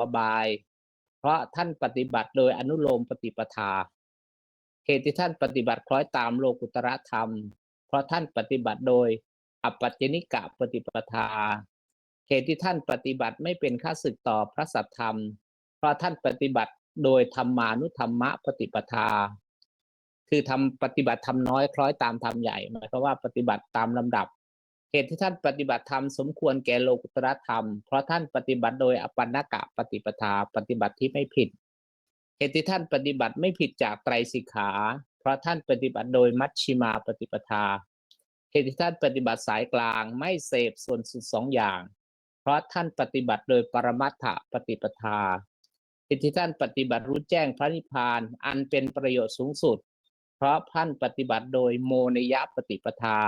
อบาย เพราะท่านปฏิบัติโดยอนุโลมปฏิปทาเหตุที่ท่านปฏิบัติคล้อยตามโลกุตระธรรม เพราะท่านปฏิบัติโดยอปัจจนิกะปฏิปทาเหตุที่ท่านปฏิบัติไม่เป็นข้าศึกต่อพระสัทธรรม เพราะท่านปฏิบัติโดยธรรมานุธรรมะปฏิปทา คือทำปฏิบัติทำน้อยคล้อยตามธรรมใหญ่หมายความว่าปฏิบัติตามลำดับ เหตุที่ท่านปฏิบัติธรรมสมควรแก่โลกุตระธรรม เพราะท่านปฏิบัติโดยอปันนกะปฏิปทาปฏิบัติที่ไม่ผิด เหตุที่ท่านปฏิบัติไม่ผิดจากไตรสิกขา เพราะท่านปฏิบัติโดยมัชชิมาปฏิปทา เหตุที่ท่านปฏิบัติสายกลางไม่เสพส่วนสุดสองอย่าง เพราะท่านปฏิบัติโดยปรมัตถปฏิปทา เหตุที่ท่านปฏิบัติรู้แจ้งพระนิพพานอันเป็นประโยชน์สูงสุด เพราะท่านปฏิบัติโดยโมนยปฏิปทา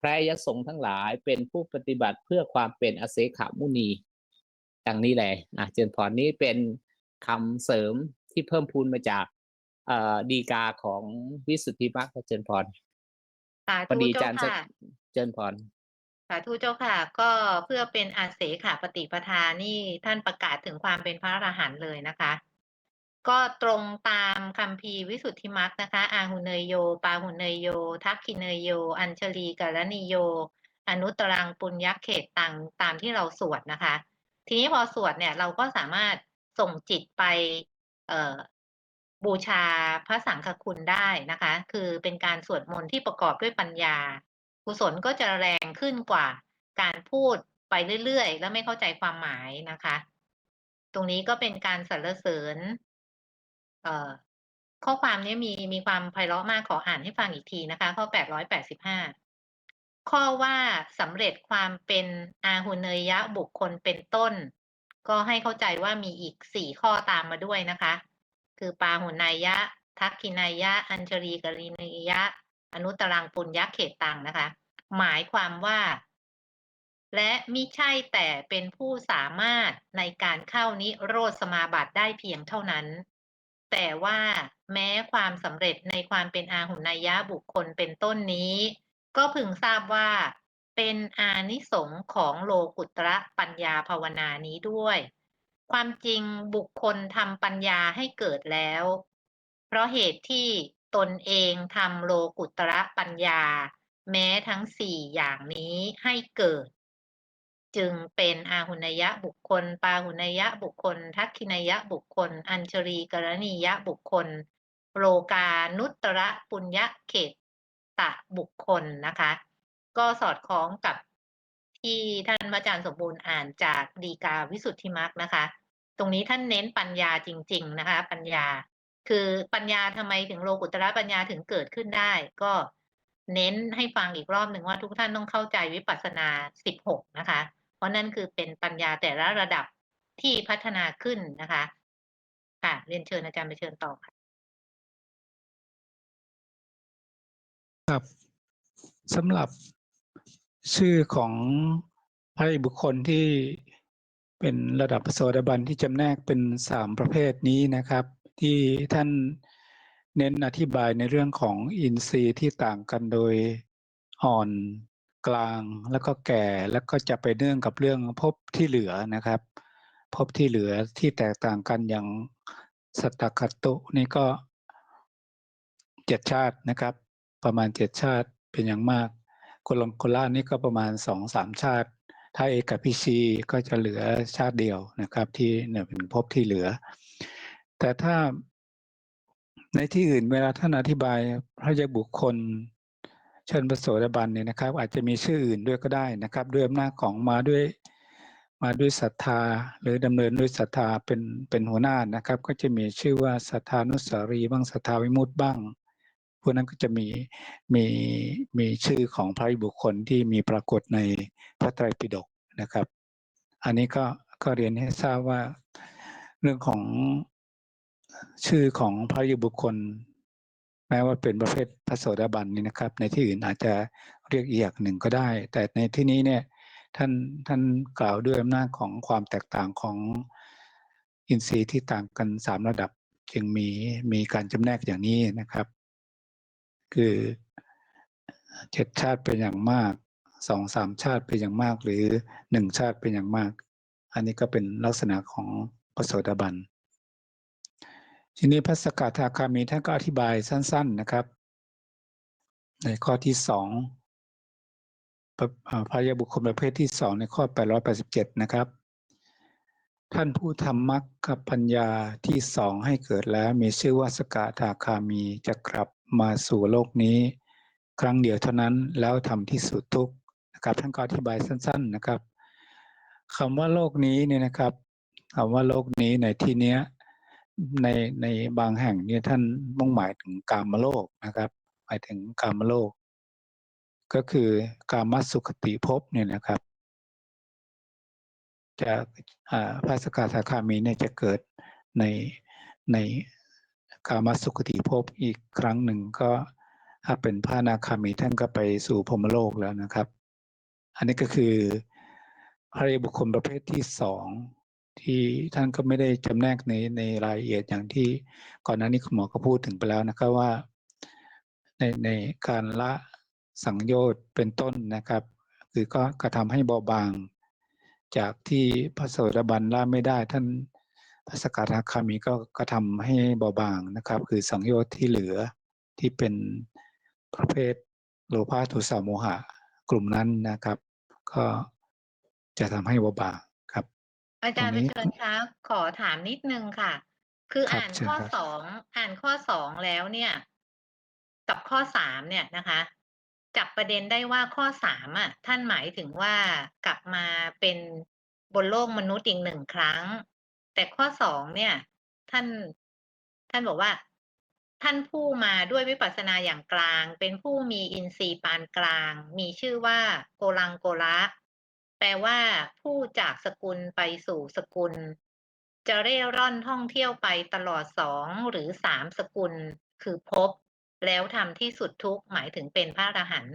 พระยสงฆ์ทั้งหลายเป็นผู้ปฏิบัติเพื่อความเป็นอเสขมุนีดังนี้แหละอะเจนพรนี้เป็นคำเสริมที่เพิ่มพูนมาจากเอ่อดีกาของวิสุทธิมรรคเจนพรสาพอธุดีเจ้าจารย์จะค่ะเจนพรสาธุเจ้าค่ะ ก็เพื่อเป็นอาเสขปฏิปทานี่ท่านประกาศถึงความเป็นพระอรหันต์เลยนะคะ ก็ตรงตามคัมภีวิสุทธิมรรคนะคะ อาหุเนยโย ปาหุเนยโย ทักขิเนยโย อัญชลีกัลนิโย อนุตรังปุญญเขตตังตามที่เราสวดนะคะ ทีนี้พอสวดเนี่ยเราก็สามารถส่งจิตไปเบูชาพระสังฆคุณได้นะคะ คือเป็นการสวดมนต์ที่ประกอบด้วยปัญญา กุศลก็จะแรงขึ้นกว่าการพูดไปเรื่อยๆ แล้วไม่เข้าใจความหมายนะคะ ตรงนี้ก็เป็นการสรรเสริญ เอ่อ ข้อความนี้มี มีความไพเราะมาก ขออ่านให้ฟังอีกทีนะคะ ข้อ 885 ข้อว่าสำเร็จความเป็นอาหุเนยยะบุคคลเป็นต้น ก็ให้เข้าใจว่ามีอีกสี่ข้อตามมาด้วยนะคะ คือปาหุนายยะทักขินายยะ อัญชลีกรินยะ อนุตรังปุญญเขตตังนะคะ หมายความว่า และมิใช่แต่เป็นผู้สามารถในการเข้านิโรธสมาบัติได้เพียงเท่านั้น แต่ว่าแม้ความสำเร็จในความเป็นอาหุนายะบุคคลเป็นต้นนี้ ก็พึงทราบว่า เป็นอานิสงส์ของโลกุตระปัญญาภาวนานี้ด้วย ความจริงบุคคลทำปัญญาให้เกิดแล้ว เพราะเหตุที่ตนเองทำโลกุตระปัญญา แม้ทั้งสี่อย่างนี้ให้เกิด จึงเป็นอาหุนยะบุคคล ปาหุนยะบุคคล ทักขินยะบุคคล อัญชรีกรณียะบุคคล โลกานุตระปุญญเขตตะบุคคลนะคะ ก็สอดคล้องกับที่ท่านอาจารย์สมบูรณ์อ่านจากดีกาวิสุทธิมรรคนะคะ ตรงนี้ท่านเน้นปัญญาจริง ๆนะคะ ปัญญา คือปัญญาทำไมถึงโลกุตระปัญญาถึงเกิดขึ้นได้ ก็เน้นให้ฟังอีกรอบหนึ่งว่าทุกท่านต้องเข้าใจวิปัสสนาสิบหกนะคะ เพราะนั่นคือเป็นปัญญาแต่ละระดับที่พัฒนาขึ้นนะคะ ค่ะ เรียนเชิญอาจารย์ไปเชิญต่อค่ะ ครับสำหรับชื่อของพระบุคคลที่เป็นระดับโสดาบันที่จำแนกเป็นสามประเภทนี้นะครับ ที่ท่านเน้นอธิบายในเรื่องของอินทรีย์ที่ต่างกันโดยอ่อน กลางแล้วก็แก่แล้วก็จะไปเนื่องกับเรื่องภพที่เหลือนะครับภพที่เหลือที่แตกต่างกันอย่างสัตตคตุนี่ก็เจ็ดชาตินะครับ ประมาณเจ็ดชาติเป็นอย่างมากโคลงโคล่านี่ก็ประมาณสองสามชาติ ถ้าเอกพิชีก็จะเหลือชาติเดียวนะครับ ที่เนี่ยเป็นภพที่เหลือ แต่ถ้าในที่อื่นเวลาท่านอธิบายพระยาบุคคล เชิญประโสดาบันเนี่ยนะครับ อาจจะมีชื่ออื่นด้วยก็ได้นะครับ ด้วยอำนาจของมาด้วยมาด้วยศรัทธา หรือดำเนินด้วยศรัทธาเป็นเป็นหัวหน้านะครับ ก็จะมีชื่อว่าศรัทธานุสารีบ้างศรัทธาวิมุตติบ้างพวกนั้นก็จะมีมีมีชื่อของพระบุคคลที่มีปรากฏในพระไตรปิฎกนะครับ อันนี้ก็ก็เรียนให้ทราบว่าเรื่องของชื่อของพระยุบุคคล แม้ว่าเป็นประเภทพระโสดาบันนี่นะครับ ในที่อื่นอาจจะเรียกอีกอย่างหนึ่งก็ได้ แต่ในที่นี้เนี่ยท่านท่านกล่าวด้วยอำนาจของความแตกต่างของอินทรีย์ที่ต่างกันสามระดับจึงมีมีการจำแนกอย่างนี้นะครับ คือเจ็ดชาติเป็นอย่างมากสองสามชาติเป็นอย่างมากหรือหนึ่งชาติเป็นอย่างมาก อันนี้ก็เป็นลักษณะของพระโสดาบัน ทีนี้พระสกทาคามีท่านก็อธิบายสั้น ๆนะครับ ในข้อที่สองพระยาบุคคลประเภทที่สองในข้อ 887 นะครับ ท่านผู้ทำมรรคปัญญาที่สองให้เกิดแล้วมีชื่อว่าสกทาคามีจะกลับมาสู่โลกนี้ ครั้งเดียวเท่านั้นแล้วทำที่สุดทุกข์นะครับท่านก็อธิบายสั้น ๆนะครับคำว่าโลกนี้เนี่ยนะครับคำว่าโลกนี้ในที่เนี้ย ในในบางแห่งเนี่ยท่านมุ่งหมายถึงกามโลกนะครับหมายถึงกามโลก ก็คือกามสุขติภพเนี่ยนะครับจะพระสกทาคามีเนี่ยจะเกิดในในกามสุขติภพอีกครั้งหนึ่งก็ถ้าเป็นพระนาคามีท่านก็ไปสู่พรหมโลกแล้วนะครับ อันนี้ก็คือพระบุคคลประเภทที่สอง ที่ท่านก็ไม่ได้จำแนกในในรายละเอียดอย่างที่ก่อนหน้านี้คุณหมอก็พูดถึงไปแล้วนะครับว่าในในการละสังโยชน์เป็นต้นนะครับ คือก็กระทำให้เบาบาง จากที่พระโสดาบันละไม่ได้ท่านพระสกทาคามีก็กระทำให้เบาบางนะครับ คือสังโยชน์ที่เหลือที่เป็นประเภทโลภะโทสะโมหะกลุ่มนั้นนะครับ ก็จะทำให้เบาบาง อาจารย์ตรงนี้เชิญคะขอถามนิดนึงค่ะ คือครับอ่านเชิญข้อครับ สองอ่านข้อสองแล้วเนี่ย กับข้อสามเนี่ยนะคะ จับประเด็นได้ว่าข้อสามอะ ท่านหมายถึงว่ากลับมาเป็นบนโลกมนุษย์อีกหนึ่งครั้ง แต่ข้อสองเนี่ย ท่านท่านบอกว่า ท่านผู้มาด้วยวิปัสสนาอย่างกลาง เป็นผู้มีอินทรีย์ปานกลาง มีชื่อว่าโกลังโกละ แปลว่า ผู้จากสกุลไปสู่สกุล จะเร่ร่อนท่องเที่ยวไปตลอดสองหรือสามสกุล คือพบ แล้วทำที่สุดทุกหมายถึงเป็นพระอรหันต์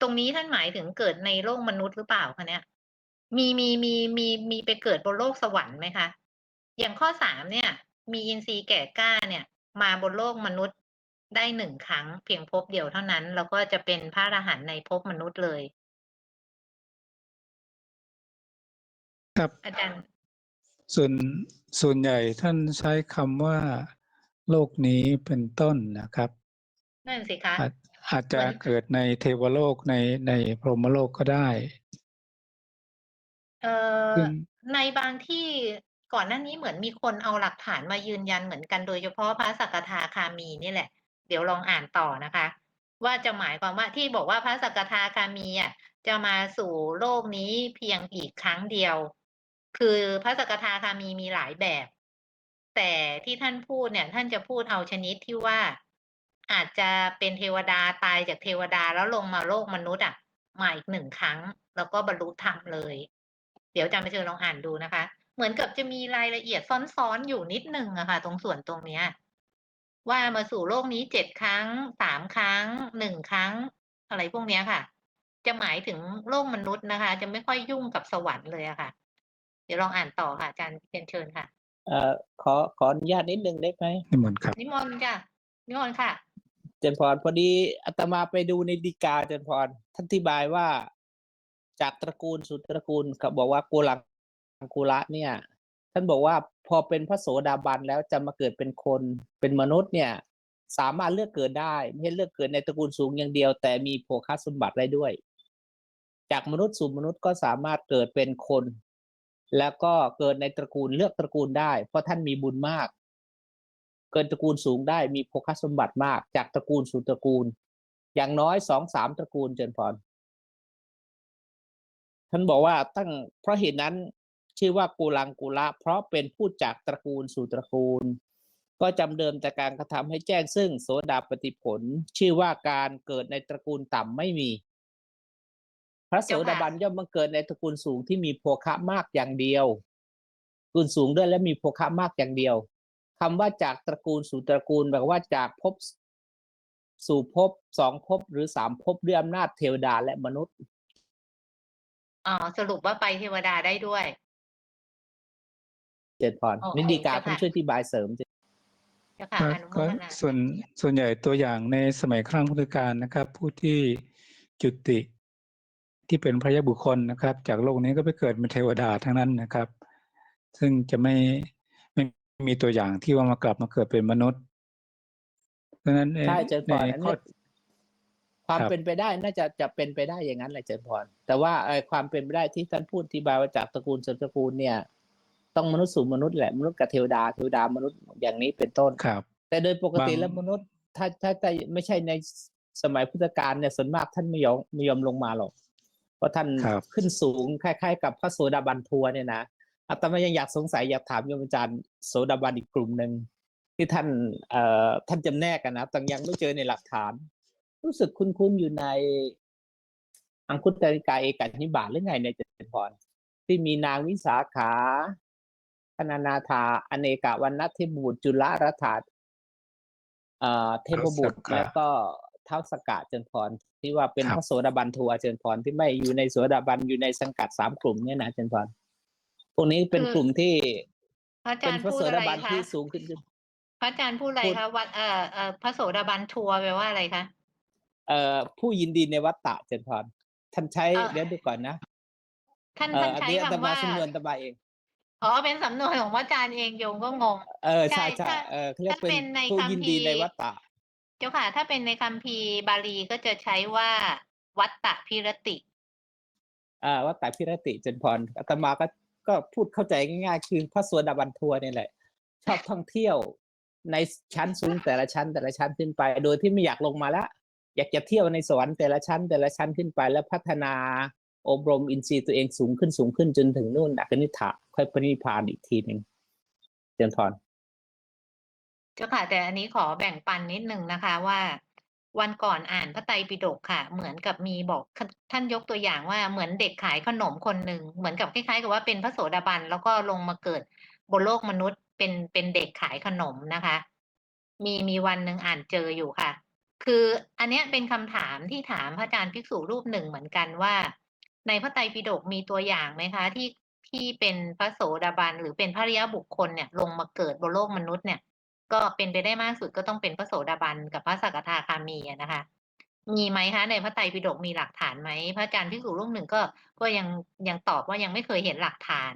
ตรงนี้ท่านหมายถึงเกิดในโลกมนุษย์หรือเปล่าคะเนี่ยมีมีมีมีมีไปเกิดบนโลกสวรรค์ไหมคะ อย่างข้อสามเนี่ย มีอินทรีย์แก่กล้าเนี่ย มาบนโลกมนุษย์ได้หนึ่งครั้งเพียงภพเดียวเท่านั้น แล้วก็จะเป็นพระอรหันต์ในภพมนุษย์เลย ครับอาจารย์ ส่วนส่วนใหญ่ท่านใช้คำว่าโลกนี้เป็นต้นนะครับ นั่นสิคะอาจอาจจะเหมือนเกิดในเทวโลกในในพรหมโลกก็ได้ เอ่อซึ่งในบางที่ก่อนหน้านี้เหมือนมีคนเอาหลักฐานมายืนยันเหมือนกันโดยเฉพาะพระสักทาคามีนี่แหละ เดี๋ยวลองอ่านต่อนะคะ ว่าจะหมายความว่าที่บอกว่าพระสักทาคามีอะจะมาสู่โลกนี้เพียงอีกครั้งเดียว คือพระสกทาคามีมีหลายแบบ แต่ที่ท่านพูดเนี่ย ท่านจะพูดเอาชนิดที่ว่าอาจจะเป็นเทวดาตายจากเทวดาแล้วลงมาโลกมนุษย์อะมาอีกหนึ่งครั้ง แล้วก็บรรลุธรรมเลย เดี๋ยวจารย์ไปเชิญลองอ่านดูนะคะ เหมือนกับจะมีรายละเอียดซ้อนๆอยู่นิดนึงอะค่ะ ตรงส่วนตรงเนี้ย ว่ามาสู่โลกนี้เจ็ดครั้งสามครั้งหนึ่งครั้ง อะไรพวกเนี้ยค่ะ จะหมายถึงโลกมนุษย์นะคะ จะไม่ค่อยยุ่งกับสวรรค์เลยอะค่ะ เดี๋ยวลองอ่านต่อค่ะอาจารย์เรียนเชิญค่ะเอ่อขอขออนุญาตนิดนึงได้ไหมนิมนต์ครับ นิมนต์จ้ะนิมนต์ค่ะ เจนพรพอดีอาตมาไปดูในดีกาเจนพรท่านอธิบายว่า จากตระกูลสู่ตระกูลเขาบอกว่าโกลังกุละเนี่ย ท่านบอกว่าพอเป็นพระโสดาบันแล้วจะมาเกิดเป็นคนเป็นมนุษย์เนี่ย สามารถเลือกเกิดได้ไม่ใช่เลือกเกิดในตระกูลสูงอย่างเดียว แต่มีโภคสมบัติได้ด้วย จากมนุษย์สู่มนุษย์ก็สามารถเกิดเป็นคน แล้วก็เกิดในตระกูลเลือกตระกูลได้ เพราะท่านมีบุญมาก เกินตระกูลสูงได้มีโภคสมบัติมาก จากตระกูลสู่ตระกูล อย่างน้อยสองสามตระกูลเจนพรท่านบอกว่าตั้งเพราะเหตุนั้นชื่อว่ากูลังกุละ เพราะเป็นผู้จากตระกูลสู่ตระกูล ก็จำเดิมแต่การกระทำให้แจ้งซึ่งโสดาปฏิผล ชื่อว่าการเกิดในตระกูลต่ำไม่มี พระโสดาบันย่อมมาเกิดในตระกูลสูงที่มีโภคะมากอย่างเดียวตระกูลสูงด้วยและมีโภคะมากอย่างเดียวคำว่าจากตระกูลสู่ตระกูลแปลว่าจากภพสู่ภพสองภพหรือสามภพด้วยอำนาจเทวดาและมนุษย์อ๋อสรุปว่าไปเทวดาได้ด้วย เจนพรโอ้โหนิดีกาเจ้าท่านค่ะช่วยอธิบายเสริมเจ้าค่ะก็อนุโมก็ทนาส่วนส่วนใหญ่ตัวอย่างในสมัยครั้งพุทธกาลนะครับ ผู้ที่จุติ ที่เป็นพระยาบุคคลนะครับ จากโลกนี้ก็ไปเกิดเป็นเทวดาทั้งนั้นนะครับ ซึ่งจะไม่ไม่มีตัวอย่างที่ว่ามากลับมาเกิดเป็นมนุษย์ดังนั้นใช่เจริญพในรอันข้อนี้ความครับเป็นไปได้น่าจะจะเป็นไปได้อย่างนั้นแหละเจริญพร แต่ว่าไอ้ความเป็นไปได้ที่ท่านพูดที่บายว่าจากตระกูลสู่ตระกูลเนี่ย ต้องมนุษย์สู่มนุษย์แหละมนุษย์กับเทวดาเทวดามนุษย์อย่างนี้เป็นต้นครับ แต่โดยปกติบางแล้วมนุษย์ ถ้าถ้าถ้าไม่ใช่ในสมัยพุทธกาลเนี่ยส่วนมากท่านไม่ยอมไม่ยอมลงมาหรอก เพราะท่านครับขึ้นสูงคล้ายๆ กับพระโสดาบันทัวร์เนี่ยนะอาตมายังอยากสงสัยอยากถามโยมอาจารย์โสดาบันอีกกลุ่มหนึ่งที่ท่านเอ่อท่านจำแนกกันนะแต่ยังไม่เจอในหลักฐาน รู้สึกคุ้นๆอยู่ในอังคุตตริกายเอกนิบาตหรือไงเนี่ยเจริญพรที่มีนางวิสาขาคณานาถาอเนกวันนัทเทพบุตรจุลรัฐาเอ่อเทพบุตรท้าวสักกะแล้วก็ เท้าวสกะเจริญพรที่ว่าเป็นครับพระโสดาบันทัวร์เจริญพรที่ไม่อยู่ในโสดาบันอยู่ในสังกัดสามกลุ่มเนี่ยนะเจริญพรพวกนี้เป็นคือกลุ่มที่พระอาเป็จานรย์พระพูโสดอะดาไรบันคะที่สูงขึ้นขึ้นพระอาจารย์พูดอะไรพูดคะวัดเอ่อเอ่อพระโสดาบันทัวร์แปลว่าอะไรคะเอ่อผู้ยินดีในวัฏฏะเจริญพรท่านใช้เอ่อเดี๋ยวดูก่อนนะท่านเอ่ท่าอนอันใช้นี้อาตคำมาว่าสำนวนอาตมาเองอ๋อเป็นสำนวนของพระอาจารย์เองโยมก็งง เออใช่ใช่ใช่ถ้าเออเขาเรียกถ้าเป็นเป็นในผู้ยินดีคัมภีร์ในวัฏฏะ เจ้าค่ะ ถ้าเป็นในคัมภีร์บาลีก็จะใช้ว่าวัตตะพิรติ อ่าวัฏฏะพิรติเจริญพรอาตมาก็ก็พูดเข้าใจง่ายๆคือพระสวดาบันทัวร์นี่ยแหละ ชอบท่องเที่ยวในชั้นสูงแต่ละชั้นแต่ละชั้นขึ้นไป โดยที่ไม่อยากลงมาแล้วอยากจะเที่ยวในสวรรค์แต่ละชั้น แต่ละชั้นขึ้นไป แล้วพัฒนาอบรมอินทรีย์ตัวเองสูงขึ้นสูงขึ้นจนถึงนู่นอากนิฐะค่อยปรินิพพานอีกทีหนึ่งเจริญพร เจ้าค่ะ แต่อันนี้ขอแบ่งปันนิดนึงนะคะว่าวันก่อนอ่านพระไตรปิฎกค่ะ เหมือนกับมีบอกท่านยกตัวอย่างว่าเหมือนเด็กขายขนมคนหนึ่งเหมือนกับคล้ายๆ กับว่าเป็นพระโสดาบันแล้วก็ลงมาเกิดบนโลกมนุษย์เป็นเป็นเด็กขายขนมนะคะ มีมีวันหนึ่งอ่านเจออยู่ค่ะ คืออันเนี้ยเป็นคำถามที่ถามพระอาจารย์ภิกษุรูปหนึ่งเหมือนกันว่า ในพระไตรปิฎกมีตัวอย่างไหมคะ ที่ที่เป็นพระโสดาบันหรือเป็นพระริยบุคคลเนี่ย ลงมาเกิดบนโลกมนุษย์เนี่ย ก็เป็นไปได้มากสุดก็ต้องเป็นพระโสดาบันกับพระสกทาคามีนะคะ มีไหมคะในพระไตรปิฎกมีหลักฐานไหมพระอาจารย์ภิกษุรูปหนึ่งก็ก็ยังยังตอบว่ายังไม่เคยเห็นหลักฐาน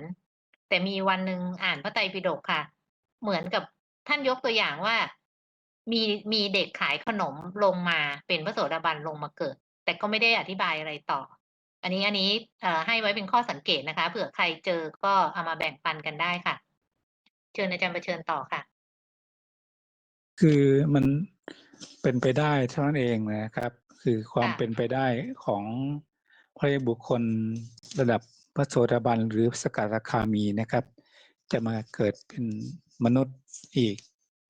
แต่มีวันหนึ่งอ่านพระไตรปิฎกค่ะ เหมือนกับท่านยกตัวอย่างว่า มีมีเด็กขายขนมลงมาเป็นพระโสดาบันลงมาเกิด แต่ก็ไม่ได้อธิบายอะไรต่อ อันนี้อันนี้เอ่อให้ไว้เป็นข้อสังเกตนะคะเผื่อใครเจอก็เอามาแบ่งปันกันได้ค่ะ เชิญอาจารย์ประเชิญต่อค่ะ คือมันเป็นไปได้เท่านั้นเองนะครับ คือความค่ะเป็นไปได้ของพระบุคคลระดับพระโสดาบันหรือสกทาคามีนะครับ จะมาเกิดเป็นมนุษย์อีก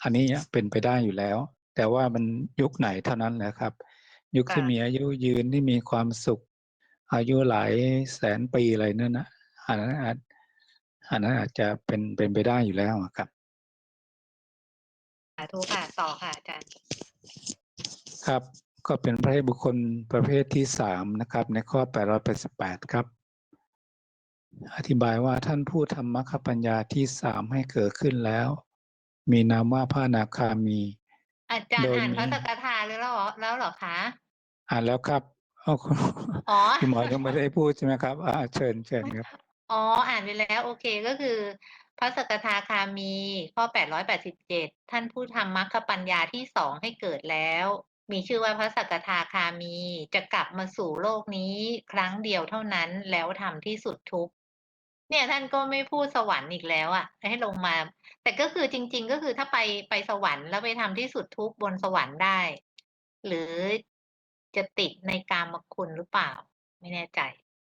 อันนี้เป็นไปได้อยู่แล้ว แต่ว่ามันยุคไหนเท่านั้นแหละครับ ยุคที่ค่ะมีอายุยืนที่มีความสุข อายุหลายแสนปีอะไรนั่นนะอันนั้นอาจอันนั้นอาจจะเป็นเป็นไปได้อยู่แล้วอะครับ สาธุค่ะต่อค่ะอาจารย์ครับ ก็เป็นพระบุคคลประเภทที่สามนะครับ ในข้อ 888 ครับ อธิบายว่าท่านผู้ทำมรรคปัญญาที่สามให้เกิดขึ้นแล้ว มีนามว่าพระอนาคามี อาจารย์โดยอ่านพระมีสกทาหรือแล้วเหรอแล้วเหรอคะอ่านแล้วครับเอาคุณอ๋อคุณหมอยังไม่ได้พูดใช่ไหมครับอ่าเชิญเชิญครับอ๋ออ่านไปแล้ว โอเคก็คือ พระสกทาคามี ข้อ 887 ท่านผู้ทำมรรคปัญญาที่สองให้เกิดแล้ว มีชื่อว่าพระสกทาคามี จะกลับมาสู่โลกนี้ครั้งเดียวเท่านั้นแล้วทำที่สุดทุกเนี่ยท่านก็ไม่พูดสวรรค์อีกแล้วอะ ให้ลงมา แต่ก็คือจริง ๆ ก็คือถ้าไปไปสวรรค์แล้วไปทำที่สุดทุกบนสวรรค์ได้ หรือจะติดในกามคุณหรือเปล่า ไม่แน่ใจ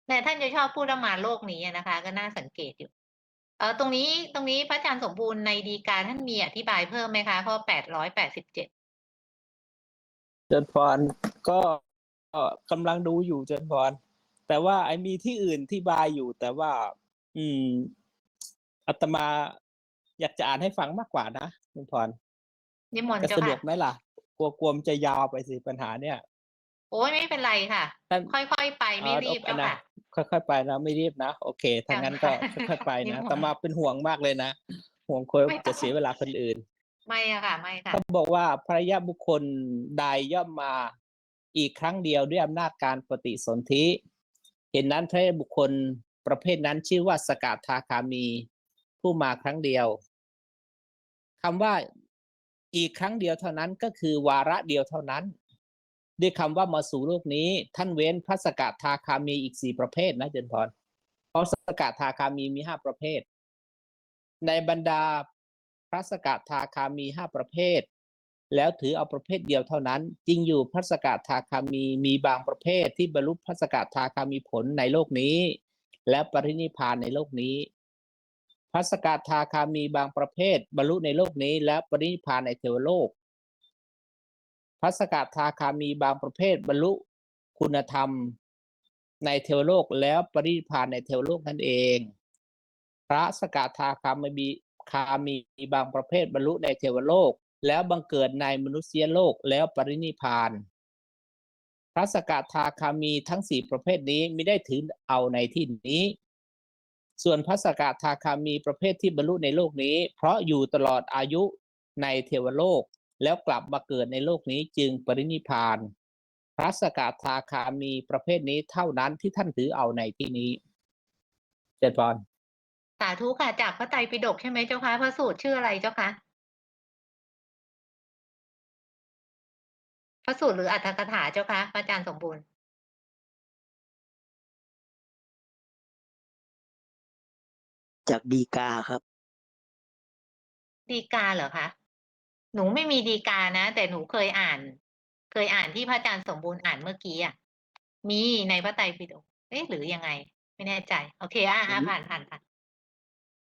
แต่ท่านจะชอบพูดว่ามาโลกนี้นะคะ ก็น่าสังเกตอยู่ เออตรงนี้ตรงนี้พระอาจารย์สมบูรณ์ในดีกาท่านมีอธิบายเพิ่มไหมคะข้อแปดร้อยแปดสิบเจ็ดเจริญพรก็ก็กำลังดูอยู่เจริญพร แต่ว่าไอ้มีที่อื่นที่บายอยู่ แต่ว่า อืมอาตมาอยากจะอ่านให้ฟังมากกว่านะเจริญพรนิมนต์จะเจ้าสะดวค่ะกไหมล่ะ กลัวกลัวมนจะยาวไปสิปัญหาเนี่ย โอ้ยไม่เป็นไรค่ะ ท่านค่อยๆไปไม่เอ่อรีบเอาเจ้าไปนะค่ะ ค่อยๆไปนะไม่รีบนะ โอเคถ้างั้นก็ค่ะค่อยๆไปนินะมนต์อาตมาเป็นห่วงมากเลยนะห่วงคนไม่ต้องจะเสียเวลาคนอื่น ไม่อะค่ะไม่ค่ะเขาบอกว่าพระยะบุคคลใดย่อมมาอีกครั้งเดียวด้วยอำนาจการปฏิสนธิเหตุนั้นพระบุคคลประเภทนั้นชื่อว่าสกทาคามี ผู้มาครั้งเดียวคำว่าอีกครั้งเดียวเท่านั้นก็คือวาระเดียวเท่านั้น ด้วยคำว่ามาสู่โลกนี้ ท่านเว้นพระสกทาคามีอีกสี่ประเภทนะเจนพรเพราะสกทาคามีมีห้าประเภท ในบรรดาพระสกทาคามีห้าประเภท แล้วถือเอาประเภทเดียวเท่านั้น จริงอยู่พระสกทาคามีมีบางประเภทที่บรรลุพระสกทาคามีผลในโลกนี้ และปรินิพานในโลกนี้พระสกทาคามีบางประเภท บรรลุในโลกนี้ และปรินิพานในเทวโลก พระสกทาคามีบางประเภทบรรลุคุณธรรมในเทวโลกแล้วปรินิพานในเทวโลกนั่นเอง พระสกทาคามีคามีบางประเภทบรรลุในเทวโลก แล้วบังเกิดในมนุษยโลกแล้วปรินิพพานพระสกทาคามีทั้งสี่ประเภทนี้ไม่ได้ถือเอาในที่นี้ ส่วนพระสกทาคามีประเภทที่บรรลุในโลกนี้ เพราะอยู่ตลอดอายุในเทวโลก แล้วกลับมาเกิดในโลกนี้จึงปรินิพพาน พระสกทาคามีประเภทนี้เท่านั้นที่ท่านถือเอาในที่นี้ เจริญพรสาธุค่ะจากพระไตรปิฎกใช่ไหมเจ้าคะพระสูตรชื่ออะไรเจ้าคะพระสูตรหรืออัตถกถาเจ้าคะพระอาจารย์สมบูรณ์จากดีกาครับ ดีกาเหรอคะ หนูไม่มีดีกานะ แต่หนูเคยอ่าน เคยอ่านที่พระอาจารย์สมบูรณ์อ่านเมื่อกี้อะ มีในพระไตรปิฎกเอ๊ะหรือยังไง ไม่แน่ใจ โอเคอะอะอืมผ่านผ่านผ่าน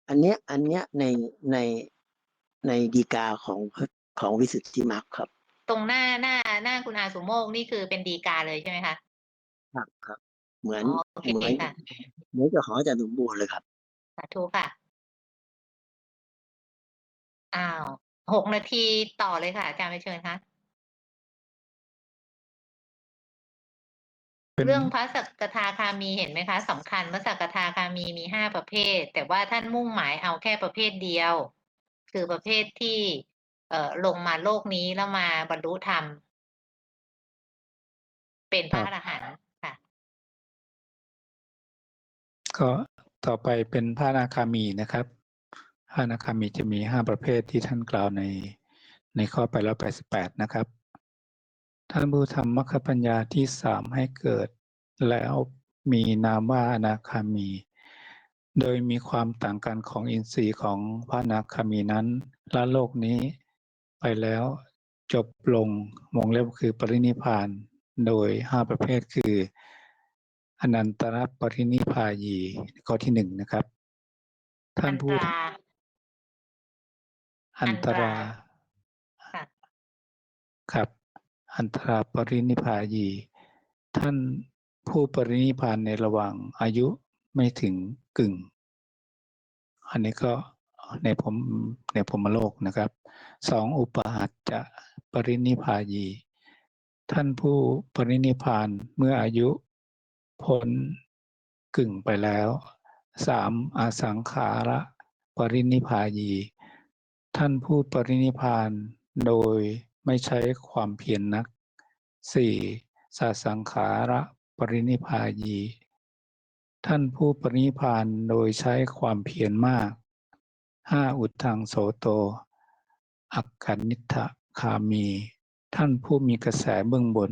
อันเนี้ย อันเนี้ยในในในดีกาของของวิสุทธิมรรคครับ ตรงหน้าหน้าหน้าคุณอาสุโมกนี่คือเป็นดีกาเลยใช่ไหมคะครับครับ เหมือนอ๋อโอเคเหมือนค่ะเหมือนกับของอาจารย์สมบูรณ์เลยครับสาธุค่ะอ้าว หกนาทีต่อเลยค่ะ อาจารย์ไปเชิญคะเป็นเรื่องพระสักทาคามีเห็นไหมคะสำคัญพระสักทาคามีมีห้าประเภท แต่ว่าท่านมุ่งหมายเอาแค่ประเภทเดียว คือประเภทที่ เอ่อลงมาโลกนี้แล้วมาบรรลุธรรม เป็นพระอรหันต์ค่ะ ก็ต่อไปเป็นพระอนาคามีนะครับ พระอนาคามีจะมีห้าประเภทที่ท่านกล่าวในในข้อไปร้อยแปดสิบแปดนะครับ ท่านผู้ทำมรรคปัญญาที่สามให้เกิด แล้วมีนามว่าอนาคามี โดยมีความต่างกันของอินทรีย์ของพระอนาคามีนั้นละโลกนี้ไปแล้วจบลงวงเล็บคือปรินิพาน โดยห้าประเภทคือ อนันตรปรินิพพายีข้อที่หนึ่งนะครับ ท่านผู้ อันตรา ค่ะ ครับ อันตราปรินิพพายี ท่านผู้ปรินิพพานในระหว่างอายุไม่ถึงกึ่ง อันนี้ก็ในผมในพรหมโลกนะครับสองอุปหัตจะปรินิพพายี ท่านผู้ปรินิพพานเมื่ออายุพ้นกึ่งไปแล้วสามอสังขาระปรินิพพายี ท่านผู้ปรินิพานโดยไม่ใช้ความเพียรนนักสี่สาสังขาระปรินิพายี ท่านผู้ปรินิพานโดยใช้ความเพียรมากห้าอุทังโสโต อักขันนิทะคามี ท่านผู้มีกระแสเบื้องบน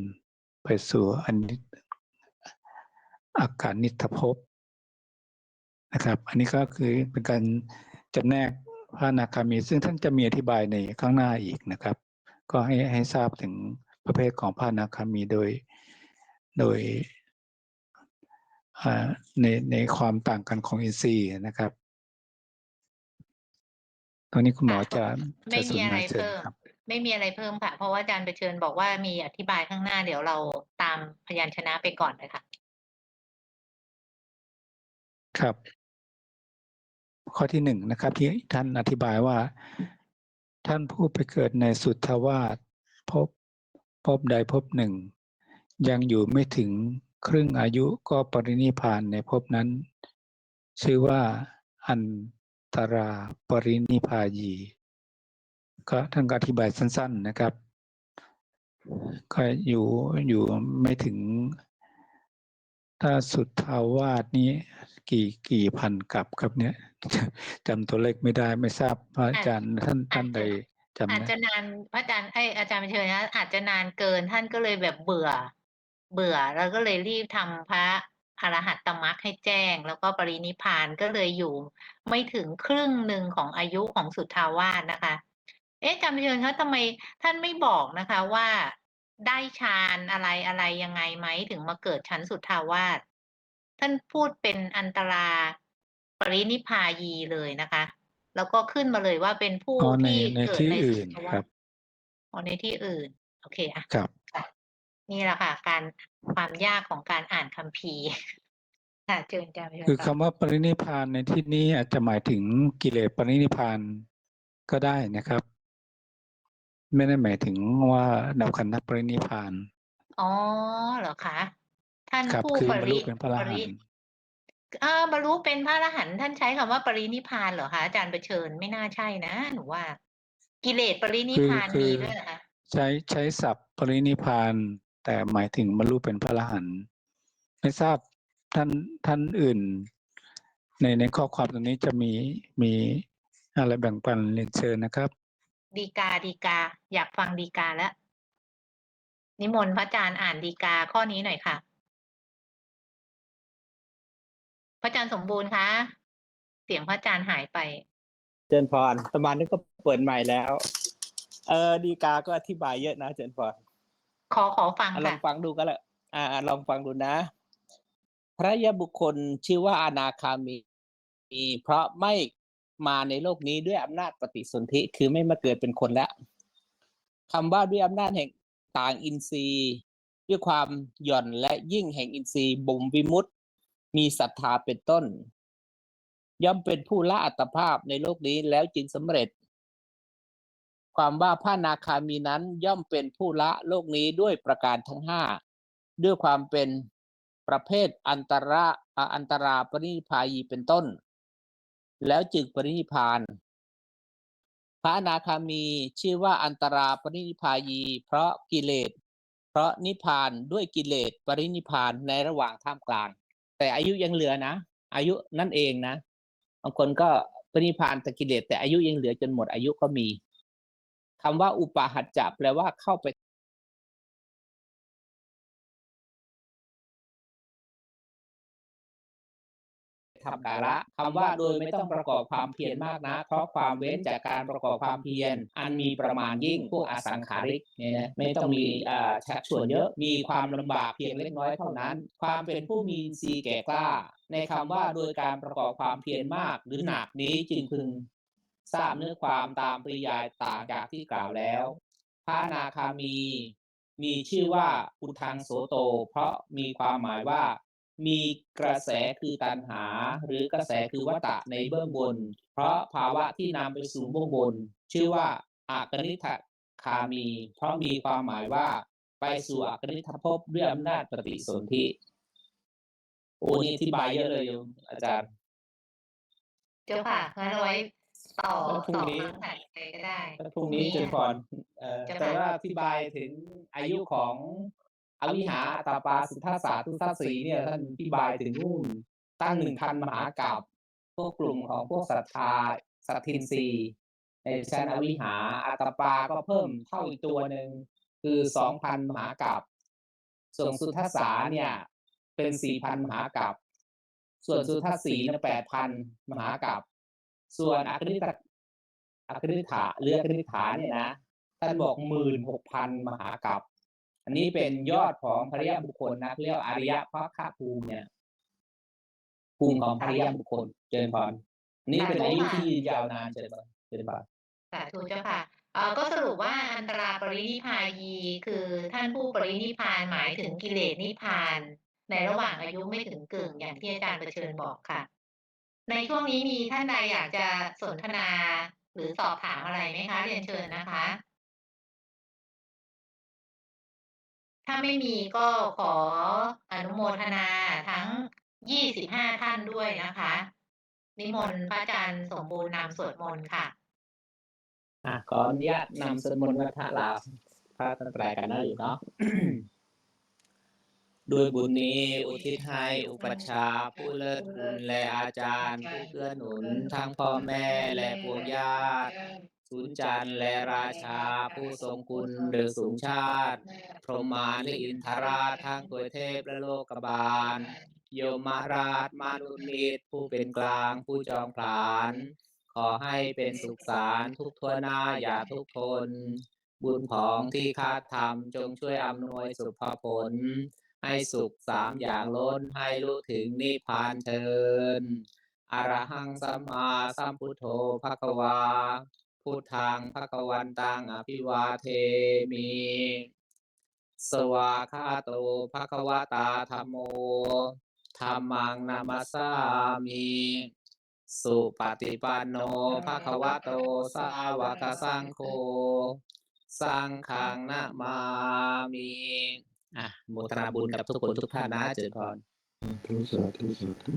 ไปสู่อนิอาการนิทภพนะครับ อันนี้ก็คือเป็นการจำแนก พระอนาคามีซึ่งท่านจะมีอธิบายในข้างหน้าอีกนะครับ ก็ให้ให้ทราบถึงประเภทของพระอนาคามีโดยโดยอ่าในในความต่างกันของอินทรีย์นะครับตอนนี้คุณหมอจะไม่จะสมีนอะไรทนาเชิญเพิ่มครับไม่มีอะไรเพิ่มค่ะ เพราะว่าอาจารย์ไปเชิญบอกว่ามีอธิบายข้างหน้าเดี๋ยวเราตามพยัญชนะไปก่อนเลยค่ะ ครับ ข้อที่หนึ่งนะครับ ที่ท่านอธิบายว่า ท่านผู้ไปเกิดในสุทธวาสพบพบใดพบหนึ่ง ยังอยู่ไม่ถึงครึ่งอายุก็ปรินิพานในภพนั้น ชื่อว่าอันตราปรินิพพายีก็ท่านก็อธิบายสั้น ๆนะครับ ก็อยู่อยู่ไม่ถึง ถ้าสุดทาวาสนี้กี่กี่พันกับครับเนี่ยจำตัวเลขไม่ได้ไม่ทราบพระอาจารย์ท่านท่านใดจำอาจได้จะนานพระอาจารย์ไอยอาจารย์ไปเชิญนะอาจจะนานเกินท่านก็เลยแบบเบื่อ เบื่อแล้วก็เลยรีบทำพระอรหัตตมรรคให้แจ้ง แล้วก็ปรินิพพานก็เลยอยู่ไม่ถึงครึ่งหนึ่งของอายุของสุทธาวาสนะคะ เอ๊ะอาจารย์ไปเชิญคะทำไมท่านไม่บอกนะคะว่า ได้ฌานอะไรอะไรยังไงไหมถึงมาเกิดชั้นสุทธาวาสท่านพูดเป็นอันตราปรินิพพายีเลยนะคะ แล้วก็ขึ้นมาเลยว่าเป็นผู้อ๋อในที่ในเกิดที่ในสุอื่นทธาวาครัสบอ๋อในที่อื่น โอเคอะครับ นี่แหละค่ะ การความยากของการอ่านคัมภีร์ค่ะเชิญอาจารย์ไปเชิญคือต่คำว่าปรินิพพานในที่นี้อาจจะหมายถึงกิเลสปรินิพพานก็ได้นะครับ ไม่ได้หมายถึงว่าดับขันธปรินิพพาน อ๋อเหรอคะท่านครับผู้คือปบรรริลุเป็นพระอรปหัรินต์อ่าบรรลุเป็นพระอรหันต์ท่านใช้คำว่าปรินิพพานเหรอคะอาจารย์ประเชิญไม่น่าใช่นะหนูว่า กิเลสปรินิพคือพานคืมีอด้วยเหรอคะใช้ใช้ศัพท์ปรินิพพาน แต่หมายถึงบรรลุเป็นพระอรหันต์ไม่ทราบท่านท่านอื่น ในในข้อความตรงนี้จะมีมีอะไรแบ่งปันเรียนเชิญนะครับ ดีกาดีกา อยากฟังดีกาแล้ว นิมนต์พระอาจารย์อ่านดีกาข้อนี้หน่อยค่ะ พระอาจารย์สมบูรณ์คะเสียงพระอาจารย์หายไป เจริญพรประมาณนี้ก็เปิดใหม่แล้ว เออ ดีกาก็อธิบายเยอะนะเจริญพรขอขอฟังอะลอค่ะงฟังดูก็แล้วอ่าอ่า ลองฟังดูนะ พระยะบุคคลชื่อว่าอนาคามี เพราะไม่ มาในโลกนี้ด้วยอำนาจปฏิสนธิคือไม่มาเกิดเป็นคนแล้วคำว่าด้วยอำนาจแห่งต่างอินทรีย์ ด้วยความหย่อนและยิ่งแห่งอินทรีย์บ่มวิมุตติมีศรัทธาเป็นต้น ย่อมเป็นผู้ละอัตภาพในโลกนี้แล้วจึงสำเร็จ ความว่าพระนาคามีนั้นย่อมเป็นผู้ละโลกนี้ด้วยประการทั้งห้าด้วยความเป็นประเภทอันตระอะอันตราปรินิพายีเป็นต้น แล้วจึงปรินิพาน พระอนาคามีชื่อว่าอันตราปรินิพายี เพราะกิเลส เพราะนิพานด้วยกิเลสปรินิพานในระหว่างท่ามกลาง แต่อายุยังเหลือนะ อายุนั่นเองนะบางคนก็ปรินิพานแต่กิเลสแต่อายุยังเหลือจนหมดอายุก็มีคำว่าอุปาหัจจะแปลว่าเข้าไป ทำกาละคำว่าโดยไม่ต้องประกอบความเพียรมากนะเพราะความเว้นจากการประกอบความเพียรอันมีประมาณยิ่งพวกอสังขาริกเนี่ยนะไม่ต้องมีอ่าชักชวนเยอะมีความลำบากเพียงเล็กน้อยเท่านั้น ความเป็นผู้มีอินทรีแก่กล้า ในคำว่าโดยการประกอบความเพียรมากหรือหนักนี้จึงพึงทราบเนื้อความตามปริยายต่างจากที่กล่าวแล้ว พระนาคามี มีชื่อว่าอุทังโสโต เพราะมีความหมายว่า มีกระแสคือตัณหา หรือกระแสคือวัตตะในเบื้องบน เพราะภาวะที่นำไปสู่เบื้องบน ชื่อว่าอากนิทคามี เพราะมีความหมายว่าไปสู่อากนิทภพด้วยอำนาจปฏิสนธิโอ้นี่อธิบายเยอะเลยโยมอาจารย์เจ้าค่ะงั้นเอาไว้ต่อแล้วพรุ่งต่อนี้ ครั้งถัดไปก็ได้ แล้วพรุ่งนี้เจริญพรเอ่อเจ้าค่ะแต่ว่าอธิบายถึงอายุของ อวิหาอัตาปาสุทธาสาทุทัสสีเนี่ยท่านอธิบายถึงนู่นตั้งหนึ่งพันมหากราบพวกกลุ่มของพวกศรัทธาสัตทินรีในชั้นอวิหาอัตาปาก็เพิ่มเท่าอีกตัวหนึ่งคือสองพันมหากราบส่วนสุทธาสาเนี่ยเป็นสี่พันมหากราบส่วนสุทธาสีเนี่ยแปดพันมหากราบส่วนอัคนิตอัคนิฐาหรืออัคนิฐาเนี่ยนะท่านบอกหมื่นหกพันมหากรัป อันนี้เป็นยอดของพระยาบุคคลนะเรียกอริยพระคภูมิเนี่ยภูมิของพระยาบุคคลเจริญพรนนี้เป็นอายุที่ยาวนานเจริญพรเจริญพรสาธุเจ้าค่ะเออก็สรุปว่าอันตราปรินิพายีคือท่านผู้ปรินิพานหมายถึงกิเลสนิพพาน ในระหว่างอายุไม่ถึงกึ่งอย่างที่อาจารย์ประเชิญบอกค่ะ ในช่วงนี้มีท่านใดอยากจะสนทนาหรือสอบถามอะไรไหมคะ เรียนเชิญนะคะ ถ้าไม่มีก็ขออนุโมทนาทั้ง 25 ท่านด้วยนะคะ นิมนต์พระอาจารย์สมบูรณ์นำสวดมนต์ค่ะอะขออนุญาตนำสวดมนต์วัฏลาพระตนแปลกันนะอยู่เนาะด้วยบุญนี้อุทิศให้อุปชาผู้เลิศคุณและอาจารย์ผู้เกื้อหนุน ทั้งพ่อแม่และพวกญาติ สุนจันทร์และราชาผู้ทรงคุณหรือสูงชาติ พรหมาและอินทราชทั้งตัวเทพและโลกบาล โยมราชมานุนิตผู้เป็นกลางผู้จองผลาน ขอให้เป็นสุขสารทุกทั่วหน้าอย่าทุกข์ทน บุญของที่ข้าทำจงช่วยอำนวยสุภผล ให้สุขสามอย่างล้นให้รู้ถึงนิพพานเทินอรหังสัมมาสัมพุทโธภควา พุทธังภควันตังอภิวาเทมิ สวาคาโตภควตาธรรมโมธรรมังนามัสามิสุปฏิปันโนภะคะวะโต สาวกสังโฆ สังฆังนะมามิอะโมทนาบุญกับทุกคนทุกท่านนะเจริญพรสาธุสาธุ